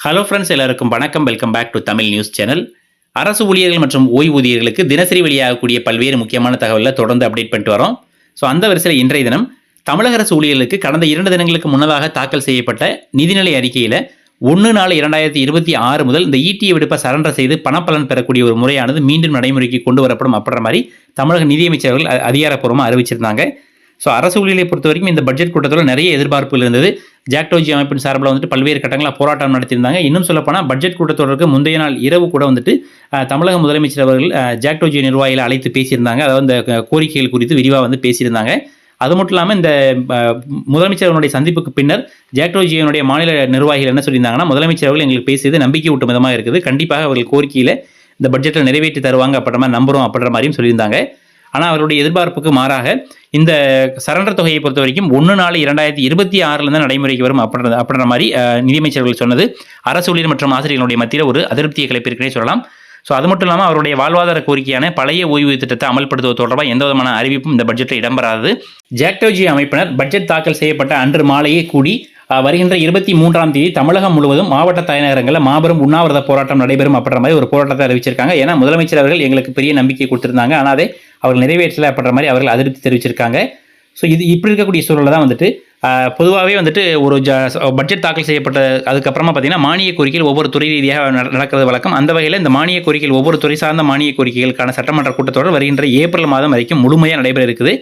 Hello friends எல்லாருக்கும் வணக்கம். Welcome back to Tamil news channel அரசு ஊழியர்கள் மற்றும் ஓய்வூதியர்களுக்கு தினசரி வெளியாகக்கூடிய பல்வேறு முக்கியமான தகவலில் தொடர்ந்து அப்டேட் பண்ணிட்டு வரோம். ஸோ அந்த வரிசையில் இன்றைய தினம் தமிழக அரசு ஊழியர்களுக்கு கடந்த இரண்டு தினங்களுக்கு முன்னதாக தாக்கல் செய்யப்பட்ட நிதிநிலை அறிக்கையில் ஒன்று நாலு இரண்டாயிரத்தி இருபத்தி ஆறு முதல் இந்த ஈட்டியை விடுப்பை சரண்டர் செய்து பணப்பலன் பெறக்கூடிய ஒரு முறையானது மீண்டும் நடைமுறைக்கு கொண்டு வரப்படும் அப்படின்ற மாதிரி தமிழக நிதியமைச்சர்கள் அதிகாரப்பூர்வமாக அறிவிச்சிருந்தாங்க. ஸோ அரசு ஊழியர்களை பொறுத்த வரைக்கும் இந்த பட்ஜெட் கூட்டத்தில் நிறைய எதிர்பார்ப்புகள் இருந்தது. ஜாக்டோஜி அமைப்பின் சார்பில் வந்துட்டு பல்வேறு கட்டங்களாக போராட்டம் நடத்தியிருந்தாங்க. இன்னும் சொல்லப்போனால் பட்ஜெட் கூட்டத்தொடருக்கு முந்தைய நாள் இரவு கூட வந்துட்டு தமிழக முதலமைச்சர் அவர்கள் ஜாக்டோஜி நிர்வாகிகளை அழைத்து பேசியிருந்தாங்க. அதாவது இந்த கோரிக்கைகள் குறித்து விரிவாக வந்து பேசியிருந்தாங்க. அது மட்டும் இல்லாமல் இந்த முதலமைச்சரவனுடைய சந்திப்புக்கு பின்னர் ஜாக்டோஜியனுடைய மாநில நிர்வாகிகள் என்ன சொல்லியிருந்தாங்கன்னா முதலமைச்சர் அவர்கள் எங்களுக்கு பேசியது நம்பிக்கை ஊட்டும் விதமாக இருக்குது. கண்டிப்பாக அவர்கள் கோரிக்கையில் இந்த பட்ஜெட்டில் நிறைவேற்றி தருவாங்க அப்படின்ற மாதிரி நம்புகிறோம் அப்படின்ற மாதிரியும் சொல்லியிருந்தாங்க. ஆனால் அவருடைய எதிர்பார்ப்புக்கு மாறாக இந்த சரண்டர் தொகையை பொறுத்த வரைக்கும் ஒன்று நாலு இரண்டாயிரத்தி இருபத்தி ஆறுலேருந்து நடைமுறைக்கு வரும் அப்படின்ற அப்படின்ற மாதிரி நிதியமைச்சர்கள் சொன்னது. அரசு ஊழியர் மற்றும் ஆசிரியர்களுடைய மத்தியில் ஒரு அதிருப்தியை கிளப்பியிருக்கிறே சொல்லலாம். ஸோ அது மட்டும் இல்லாமல் அவருடைய வாழ்வாதார கோரிக்கையான பழைய ஓய்வூதிய திட்டத்தை அமல்படுத்துவது தொடர்பாக எந்த விதமான அறிவிப்பும் இந்த பட்ஜெட்டில் இடம்பெறாது. ஜாக்டோஜி அமைப்பினர் பட்ஜெட் தாக்கல் செய்யப்பட்ட அன்று மாலையே கூடி வருகின்ற இருபத்தி மூன்றாம் தேதி தமிழகம் முழுவதும் மாவட்ட தலைநகரங்களில் மாபெரும் உண்ணாவிரத போராட்டம் நடைபெறும் அப்படின்ற மாதிரி ஒரு போராட்டத்தை அறிவிச்சிருக்காங்க. ஏன்னா முதலமைச்சர் அவர்கள் எங்களுக்கு பெரிய நம்பிக்கை கொடுத்திருந்தாங்க. ஆனால் அதை அவர்கள் நிறைவேற்றலை அப்படின்ற மாதிரி அவர்கள் அதிருப்தி தெரிவிச்சிருக்காங்க. ஸோ இது இப்படி இருக்கக்கூடிய சூழலில் தான் வந்துட்டு பொதுவாகவே வந்துட்டு ஒரு ஜ பட்ஜெட் தாக்கல் செய்யப்பட்ட அதுக்கப்புறமா பார்த்தீங்கன்னா மானிய கோரிக்கைகள் ஒவ்வொரு துறை ரீதியாக நடக்கிறது வழக்கம். அந்த வகையில் இந்த மானிய கோரிக்கைகள் ஒவ்வொரு துறை சார்ந்த மானிய கோரிக்கைகளுக்கான சட்டமன்ற கூட்டத்தொடர் வருகின்ற ஏப்ரல் மாதம் வரைக்கும் முழுமையாக நடைபெற இருக்குது.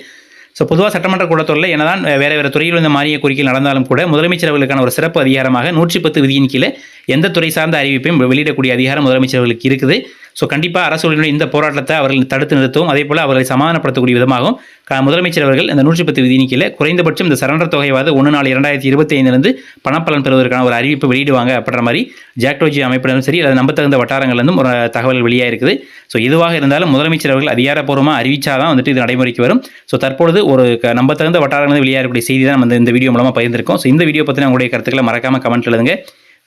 ஸோ பொதுவாக சட்டமன்ற கூட்டத்தொடரில் என்னதான் வேறு வேறு துறையில் இந்த மானிய கோரிக்கைகள் நடந்தாலும் கூட முதலமைச்சர் அவர்களுக்கான ஒரு சிறப்பு அதிகாரமாக நூற்றி பத்து விதியின் கீழே எந்த துறை சார்ந்த அறிவிப்பையும் வெளியிடக்கூடிய அதிகாரம் முதலமைச்சர் அவர்களுக்கு இருக்குது. ஸோ கண்டிப்பாக அரசு இந்த போராட்டத்தை அவர்கள் தடுத்து நிறுத்தவும். அதே போல் அவர்களை சமாதானப்படுத்தக்கூடிய விதமாகவும் முதலமைச்சர் அவர்கள் இந்த நூற்றி பத்து விதியின் கீழே குறைந்தபட்சம் இந்த சரண்டர் தொகையாவது ஒன்று நாலு இரண்டாயிரத்தி இருபத்தி ஐந்துலேருந்து பணப்பலன் பெறுவதற்கான ஒரு அறிவிப்பு வெளியிடுவாங்க அப்படின்ற மாதிரி ஜாக்டோஜி அமைப்பினரும் சரி அல்லது நம்பத்தகுந்த வட்டாரங்கள்லேருந்தும் ஒரு தகவல் வெளியாக இருக்குது ஸோ எதுவாக இருந்தாலும் முதலமைச்சர் அவர்கள் அதிகாரப்பூர்வமாக அறிவிச்சாதான் வந்துட்டு இது நடைமுறைக்கு வரும். ஸோ தற்பொழுது ஒரு க- நம்பத்தகுந்த வட்டாரங்கள் வெளியாக இருக்கக்கூடிய செய்தி தான் நம்ம இந்த வீடியோ மூலமாக பகிர்ந்திருக்கோம். ஸோ இந்த வீடியோ பற்றின உங்களுடைய கருத்துக்களை மறக்காமல் கமெண்ட் எழுதுங்க.